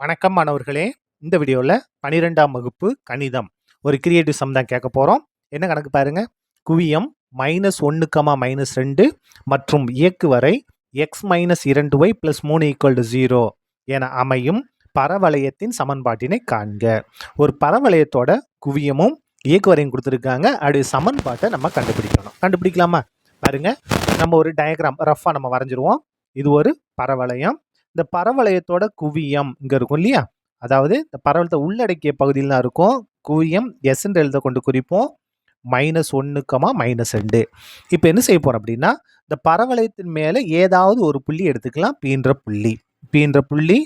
வணக்கம் மாணவர்களே. இந்த வீடியோவில் பனிரெண்டாம் வகுப்பு கணிதம். ஒரு கிரியேட்டிவ் சம் தான் கேட்க போகிறோம் என்ன கணக்கு பாருங்கள் குவியம் மைனஸ் ஒன்றுக்கமா மைனஸ் ரெண்டு மற்றும் இயக்கு வரை எக்ஸ் மைனஸ் இரண்டு ஒய் ப்ளஸ் மூணு ஈக்குவல் டு ஜீரோ என அமையும் பரவளையத்தின் சமன்பாட்டினை காண்க. ஒரு பரவளையத்தோட குவியமும் இயக்கு வரையும் கொடுத்துருக்காங்க. அப்படி சமன்பாட்டை நம்ம கண்டுபிடிக்கணும். கண்டுபிடிக்கலாமா? பாருங்க. நம்ம ஒரு டயக்ராம் ரஃபாக நம்ம வரைஞ்சிருவோம். இது ஒரு பரவளையம். இந்த பரவளையத்தோட குவியம் இங்கே இருக்கும் இல்லையா? அதாவது இந்த பரவலத்தை உள்ளடக்கிய பகுதியில் தான் இருக்கும். குவியம் எஸ் எழுத கொண்டு குறிப்போம். மைனஸ் ஒன்றுக்கமா மைனஸ் ரெண்டு. இப்போ என்ன செய்ய போகிறோம் அப்படின்னா இந்த பரவளையத்தின் மேலே ஏதாவது ஒரு புள்ளி எடுத்துக்கலாம். பீன்ற புள்ளி. பீன்ற புள்ளி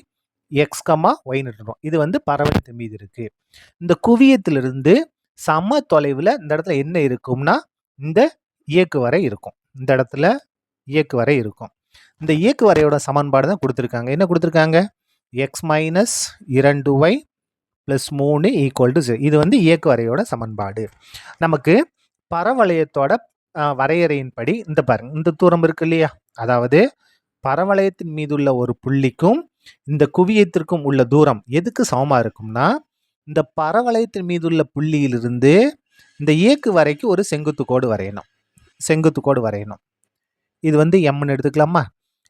எக்ஸ்கமா ஒய் நட்டுறோம் இது வந்து பரவளையத்தின் மீது இருக்குது இந்த குவியத்திலிருந்து சம தொலைவில் இந்த இடத்துல என்ன இருக்கும்னா இந்த இயக்கு வரை இருக்கும். இந்த இடத்துல இயக்கு வரை இருக்கும். இந்த இயக்கு வரையோட சமன்பாடு தான் கொடுத்துருக்காங்க. என்ன கொடுத்துருக்காங்க? எக்ஸ் மைனஸ் இரண்டு ஒய் ப்ளஸ் மூணு ஈக்குவல் டு இது வந்து இயக்கு வரையோட சமன்பாடு. நமக்கு பரவளையத்தோட வரையறையின்படி இந்த பாருங்க இந்த தூரம் இருக்கு இல்லையா? அதாவது பரவளையத்தின் மீது உள்ள ஒரு புள்ளிக்கும் இந்த குவியத்திற்கும் உள்ள தூரம் எதுக்கு சமமாக இருக்கும்னா இந்த பரவளையத்தின் மீது உள்ள புள்ளியிலிருந்து இந்த இயக்கு வரைக்கும் ஒரு செங்குத்து கோடு வரையணும். செங்குத்து கோடு வரையணும். இது வந்து எம்னு எடுத்துக்கலாமா?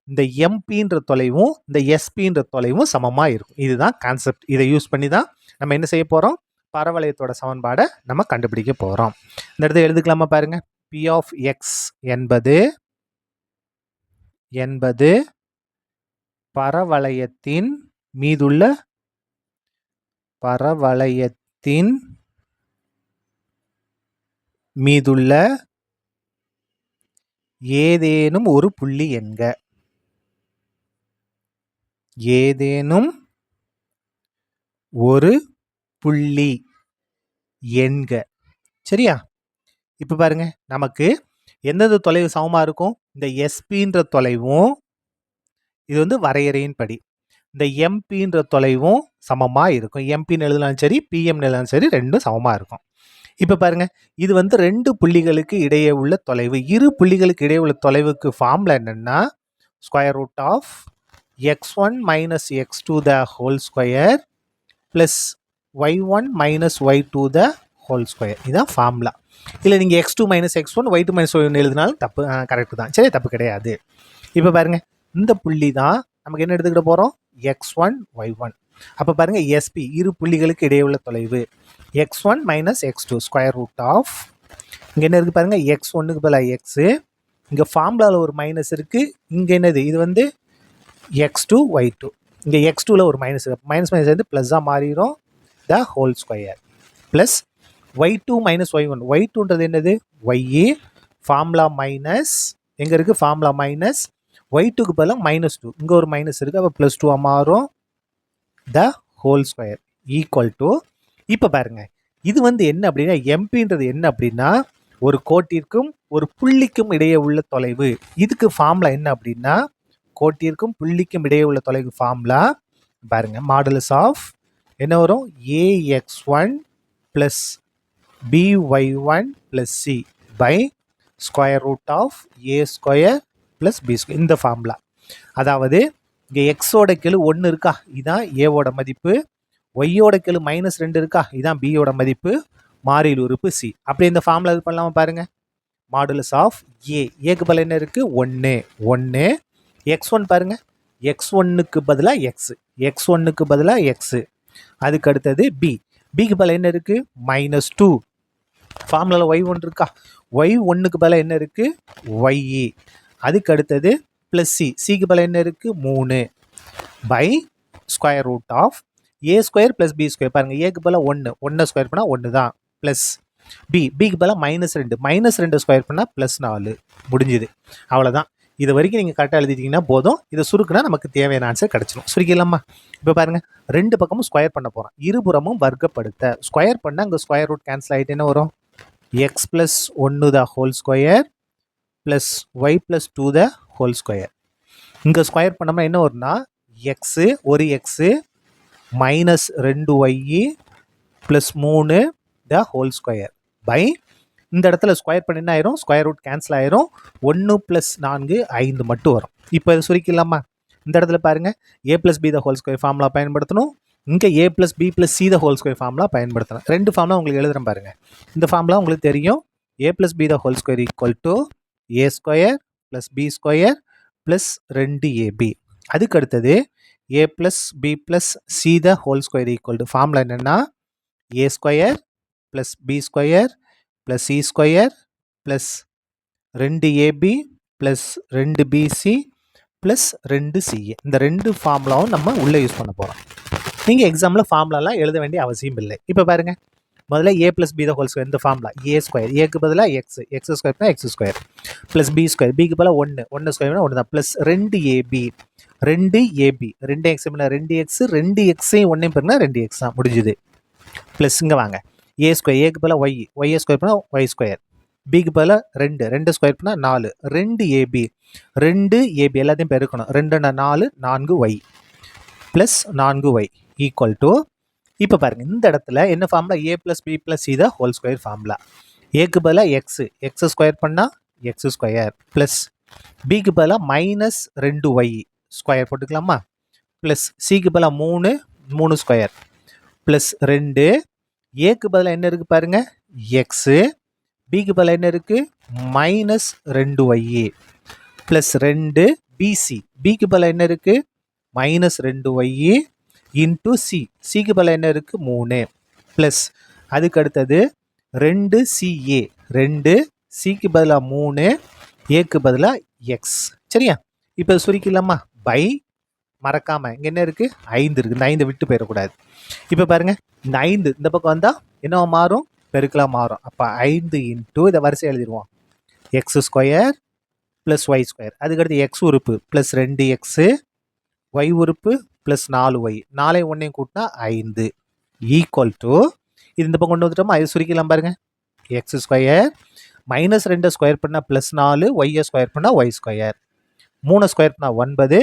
இந்த எம்பின்ற தொலைவும் இந்த எஸ்பின்ற தொலைவும் சமமாக இருக்கும். இதுதான் கான்செப்ட் இதை யூஸ் பண்ணி தான் நம்ம என்ன செய்ய போகிறோம் பரவளையத்தோட சமன்பாடை நம்ம கண்டுபிடிக்க போகிறோம் இந்த இடத்துல எழுதுக்கலாமா பாருங்க. பி ஆஃப் எக்ஸ் என்பது என்பது பரவளையத்தின் மீதுள்ள பரவளையத்தின் மீதுள்ள ஏதேனும் ஒரு புள்ளி என்க. ஏதேனும் ஒரு புள்ளி என்க. சரியா? இப்போ பாருங்க நமக்கு எந்தெந்த தொலைவு சமமாக இருக்கும்? இந்த எஸ்பின்ற தொலைவும் இது வந்து வரையறையின் படி. இந்த எம்பின்ற தொலைவும் சமமாக இருக்கும். எம்பின்னு எழுதலாம் சரி பிஎம்னு எழுதலாம் சரி ரெண்டும் சமமாக இருக்கும். இப்போ பாருங்கள் இது வந்து ரெண்டு புள்ளிகளுக்கு இடையே உள்ள தொலைவு. இரு புள்ளிகளுக்கு இடையே உள்ள தொலைவுக்கு ஃபார்மில் என்னென்னா square root of x one minus x two the whole square plus y one minus y two the whole square இதுதான் ஃபார்முலா இல்லை நீங்கள் x two minus x one y two minus y one எழுதினாலும் தப்பு correct தான். சரி தப்பு கிடையாது. இப்போ பாருங்க இந்த புள்ளி தான் நமக்கு என்ன எடுத்துக்கிட்ட போகிறோம் எக்ஸ் ஒன் ஒய் ஒன் அப்போ பாருங்கள் எஸ்பி இரு புள்ளிகளுக்கு இடையே உள்ள தொலைவு. X one minus x two square root of இங்கே என்ன இருக்குது பாருங்கள் எக்ஸ் ஒன்றுக்கு பதிலாக எக்ஸு இங்கே ஃபார்முலாவில் ஒரு மைனஸ் இருக்குது இங்கே என்னது? இது வந்து எக்ஸ் டூ ஒய் டூ இங்கே எக்ஸ் டூவில் ஒரு மைனஸ் இருக்குது மைனஸ் மைனஸ் வந்து ப்ளஸ்ஸாக மாறிடும் the whole square plus y two minus y one y டூன்றது என்னது? ஒய்ஏ ஃபார்முலா மைனஸ் எங்கே இருக்குது ஃபார்முலா மைனஸ் ஒய் டூக்கு பதிலாக மைனஸ் டூ இங்கே ஒரு மைனஸ் இருக்குது அப்போ ப்ளஸ் டூவாக மாறும். The whole square equal to இப்போ பாருங்க. இது வந்து என்ன அப்படின்னா எம்பின்றது என்ன அப்படின்னா ஒரு கோட்டிற்கும் ஒரு புள்ளிக்கும் இடையே உள்ள தொலைவு. இதுக்கு ஃபார்முலா என்ன அப்படின்னா கோட்டிற்கும் புள்ளிக்கும் இடையே உள்ள தொலைவு ஃபார்முலா பாருங்க. மாடலஸ் ஆஃப் என்ன வரும்? A x one plus b y one plus c by square root of a square plus b square இந்த ஃபார்முலா அதாவது இங்கே எக்ஸோட கெழு ஒன்று இருக்கா? இதுதான் ஏவோட மதிப்பு. ஒய்யோட கெழு மைனஸ் ரெண்டு இருக்கா? இதான் பியோட மதிப்பு மாறியில் உறுப்பு சி அப்படி இந்த ஃபார்மில் இது பண்ணலாமா பாருங்கள் மாடுலஸ் ஆஃப் ஏ ஏக்கு பதில் என்ன இருக்குது ஒன்று ஒன்று எக்ஸ் ஒன் பாருங்கள் எக்ஸ் ஒன்னுக்கு பதிலாக எக்ஸ் எக்ஸ் ஒன்னுக்கு பதிலாக எக்ஸு அதுக்கு அடுத்தது பி பிக்கு பதில் என்ன இருக்குது மைனஸ் டூ ஃபார்முலாவில் ஒய் ஒன் இருக்கா? ஒய் ஒன்றுக்கு பதிலாக என்ன இருக்குது ஒய்இ அதுக்கு அடுத்தது ப்ளஸ் சி சிக்கு பதில் என்ன இருக்குது மூணு. By square root of A square plus B square பாருங்கள் ஏக்கு பதிலாக ஒன்று ஒன்றை ஸ்கொயர் பண்ணால் ஒன்று தான் ப்ளஸ் பி பிக்கு பதிலாக மைனஸ் ரெண்டு. மைனஸ் ரெண்டு ஸ்கொயர் பண்ணால் ப்ளஸ் நாலு. முடிஞ்சுது. அவ்வளோதான் இது வரைக்கும் நீங்கள் கரெக்டாக எழுதிட்டீங்கன்னா போதும். இதை சுருக்குனா நமக்கு தேவையான ஆன்சர் கிடச்சிடும் சுருக்கிடலாமா? இப்போ பாருங்கள் ரெண்டு பக்கமும் ஸ்கொயர் பண்ண போகிறோம் இருபுறமும் வர்க்கப்படுத்த. ஸ்கொயர் பண்ணால் அங்கே ஸ்கொயர் ரூட் கேன்சல் ஆகிட்டு என்ன வரும்? எக்ஸ் ப்ளஸ் ஒன்று the whole square plus Y plus two the whole square இங்கே ஸ்கொயர் பண்ணோம்னா என்ன வரும்னா எக்ஸு ஒரு எக்ஸு மைனஸ் ரெண்டு ஒய்இ ப்ளஸ் மூணு த ஹோல் ஸ்கொயர் பை இந்த இடத்துல ஸ்கொயர் பண்ணி என்ன ஆயிரும்? ஸ்கொயர் ரூட் கேன்சல் ஆயிரும். ஒன்று ப்ளஸ் நான்கு ஐந்து மட்டும் வரும். இப்போ இதை சுருக்கிடலாமா? இந்த இடத்துல பாருங்கள் A plus B the whole square formula பயன்படுத்தணும். இங்கே A plus B plus C the whole square formula பயன்படுத்தணும். ரெண்டு ஃபார்ம்லாம் உங்களுக்கு எழுதுறேன் பாருங்கள் இந்த ஃபார்ம்லாம் உங்களுக்கு தெரியும். A plus B the whole square equal to A square plus B square plus ரெண்டு ஏபி அதுக்கு அடுத்தது A plus B plus C the whole square equal to ஃபார்மில் என்னென்னா A square plus B square plus C square plus ரெண்டு AB plus ரெண்டு PC plus ரெண்டு CA இந்த ரெண்டு ஃபார்முலாவும் நம்ம உள்ளே யூஸ் பண்ண போகிறோம் நீங்கள் எக்ஸாமில் ஃபார்முலாலாம் எழுத வேண்டிய அவசியம் இல்லை. இப்போ பாருங்கள் முதல்ல A plus B the whole square இந்த ஃபார்ம்ல ஏ ஸ்கொயர் ஏக்கு பதிலாக X X ஸ்கொயர்னா X square plus B square பிக்கு பதிலாக ஒன்று ஒன்று ஸ்கொயர்னா ஒன்று தான் ப்ளஸ் ரெண்டு ஏபி ரெண்டு ஏபி ரெண்டு எக்ஸ் ரெண்டு எக்ஸ் ரெண்டு எக்ஸையும் ஒன்றையும் பாருங்கன்னா ரெண்டு எக்ஸ் தான். முடிஞ்சுது. ப்ளஸ் இங்கே வாங்க. ஏ ஸ்கொயர் ஏக்கு பதிலாக ஒய் ஒய்ஏ ஸ்கொயர் பண்ணால் ஒய் ஸ்கொயர் பிக்கு பதிலாக ரெண்டு. ரெண்டு ஸ்கொயர் பண்ணால் நாலு. ரெண்டு ஏபி ரெண்டு ஏபி எல்லாத்தையும் பெருக்கணும். ரெண்டுன்னா நாலு நான்கு ஒய் ப்ளஸ் நான்கு ஒய் ஈக்குவல் டு இப்போ பாருங்கள் இந்த இடத்துல என்ன formula A plus B plus C தான் ஹோல் ஸ்கொயர் ஃபார்முலா ஏக்கு பதிலாக எக்ஸு எக்ஸ் ஸ்கொயர் பண்ணால் எக்ஸ் ஸ்கொயர் ப்ளஸ் பிக்கு பதிலாக மைனஸ் ரெண்டு ஒய் ஸ்கொயர் போட்டுக்கலாமா? ப்ளஸ் சிக்கு பதிலாக மூணு மூணு ஸ்கொயர் ப்ளஸ் ரெண்டு. ஏக்கு பதிலாக என்ன இருக்குது பாருங்கள் எக்ஸு பிக்கு பதிலாக என்ன இருக்குது மைனஸ் ரெண்டு ஒய் ப்ளஸ் ரெண்டு பிசி பிக்கு பதிலாக என்ன இருக்குது மைனஸ் ரெண்டு ஒய்ஏ இன்ட்டு சி சிக்கு பதிலாக என்ன இருக்குது மூணு. ப்ளஸ் அதுக்கு அடுத்தது ரெண்டு சிஏ ரெண்டு சிக்கு பதிலாக மூணு ஏக்கு பதிலாக எக்ஸ் சரியா? இப்போ சுருக்கிடலாமா? பை மறக்காமல் இங்கே என்ன இருக்குது ஐந்து இருக்குது இந்த ஐந்து விட்டு போயிடக்கூடாது. இப்போ பாருங்கள் இந்த ஐந்து இந்த பக்கம் வந்தால் என்ன மாறும்? பெருக்கெலாம் மாறும். அப்போ ஐந்து இன்ட்டு இதை வரிசை எழுதிடுவோம். X square plus Y square அதுக்கடுத்து எக்ஸ் உறுப்பு. ப்ளஸ் ரெண்டு எக்ஸு ஒய் உறுப்பு ப்ளஸ் நாலு ஒய் நாலே ஒன்றையும் கூட்டினா ஐந்து. ஈக்குவல் டு இது இந்த பக்கம் கொண்டு வந்துட்டோமா? அது சுருக்கலாம் பாருங்கள் எக்ஸ் ஸ்கொயர் மைனஸ் ரெண்டை ஸ்கொயர் பண்ணால் ப்ளஸ் நாலு ஒய்யை ஸ்கொயர் பண்ணால் ஒய் ஸ்கொயர் மூணு ஸ்கொயர் பண்ணால் ஒன்பது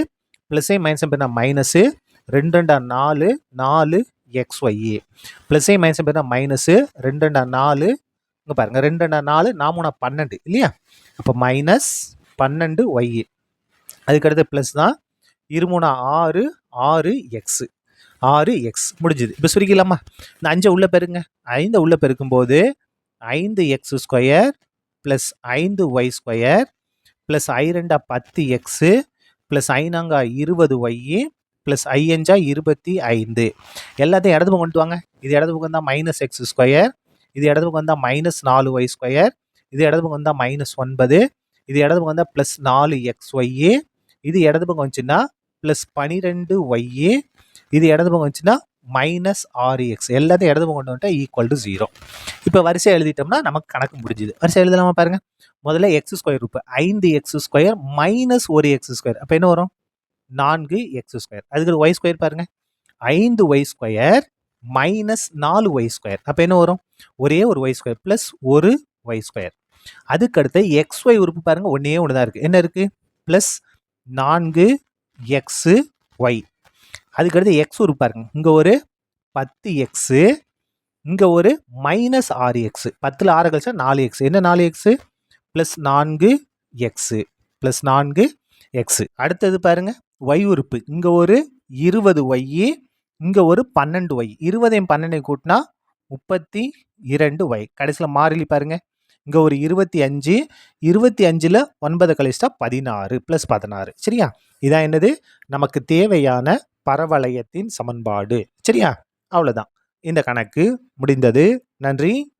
ப்ளஸ்ஸே மைனஸ் பண்ணால் மைனஸு ரெண்டு ரெண்டா நாலு நாலு எக்ஸ் ஒய்ஏ ப்ளஸ்ஸே மைனஸ் பண்ணால் மைனஸு ரெண்டு ரெண்டா நாலு இங்கே பாருங்கள் ரெண்டு ரெண்டா நாலு மூணா பன்னெண்டு இல்லையா? அப்போ மைனஸ் பன்னெண்டு ஒய் அதுக்கடுத்து ப்ளஸ் தான் இருமூணா ஆறு ஆறு எக்ஸு. ஆறு எக்ஸ். முடிஞ்சுது. இப்போ சுருக்கலாமா இந்த அஞ்சை உள்ளே பெருங்க. ஐந்தை உள்ளே பெருக்கும்போது ஐந்து எக்ஸ் ஸ்கொயர் ப்ளஸ் ஐந்து ஒய் ஸ்கொயர் ப்ளஸ் ஐ ரெண்டா பத்து எக்ஸு ப்ளஸ் ஐநாங்கா இருபது ஒய்யு ப்ளஸ் ஐயஞ்சா இருபத்தி ஐந்து. எல்லாத்தையும் இடது பக்கம் கொண்டு வாங்க இது இடது பக்கம் தான் மைனஸ் எக்ஸ் ஸ்கொயர் இது இடது பக்கம் வந்தால் மைனஸ் நாலு ஒய் ஸ்கொயர் இது இடது பக்கம் வந்தால் மைனஸ் ஒன்பது இது இடது பக்கம் வந்தால் ப்ளஸ் நாலு எக்ஸ் ஒய்யு இது இடது பக்கம் வந்துச்சுன்னா ப்ளஸ் பனிரெண்டு ஒய்ஏ இது இடது பக்கம் வந்துச்சுன்னா மைனஸ் ஆறு எக்ஸ் எல்லாத்தையும் இடது பக்கம் கொண்டு ஈக்குவல் டு ஜீரோ இப்போ வரிசை எழுதிட்டோம்னா நமக்கு கணக்கு முடிஞ்சுது. வரிசை எழுதலாமா பாருங்க. முதல்ல எக்ஸ் ஸ்கொயர் ரூப்பு ஐந்து எக்ஸ் ஸ்கொயர் மைனஸ் ஒரு எக்ஸ் ஸ்கொயர் அப்போ என்ன வரும்? நான்கு எக்ஸ் ஸ்கொயர் அதுக்கு ஒய் ஸ்கொயர் பாருங்க. ஐந்து ஒய் ஸ்கொயர் மைனஸ் நாலு ஒய் ஸ்கொயர் அப்போ என்ன வரும்? ஒரே ஒரு ஒய் ஸ்கொயர் ப்ளஸ் ஒரு ஒய் ஸ்கொயர் அதுக்கடுத்து எக்ஸ் ஒய் உறுப்பு பாருங்க ஒன்றே ஒன்று தான் இருக்குது என்ன இருக்குது ப்ளஸ் நான்கு எக்ஸு ஒய் அதுக்கடுத்து எக்ஸ் ஒரு பாருங்க. இங்கே ஒரு பத்து எக்ஸு இங்கே ஒரு மைனஸ் ஆறு எக்ஸு பத்தில் ஆறு கழிச்சா நாலு எக்ஸ் என்ன நாலு எக்ஸு ப்ளஸ் நான்கு எக்ஸு ப்ளஸ் நான்கு எக்ஸு அடுத்தது பாருங்க. ஒய் உறுப்பு. இங்கே ஒரு இருபது ஒய் இங்கே ஒரு பன்னெண்டு ஒய் இருபதையும் பன்னெண்டையும் கூட்டினா முப்பத்தி இரண்டு ஒய் கடைசியில் மாறிலி பாருங்க. இங்கே ஒரு இருபத்தி அஞ்சு இருபத்தி அஞ்சில் ஒன்பது கழிச்சிட்டா பதினாறு ப்ளஸ் பதினாறு. சரியா? இதான் என்னது? நமக்கு தேவையான பரவளையத்தின் சமன்பாடு. சரியா? அவ்வளோதான் இந்த கணக்கு முடிந்தது. நன்றி.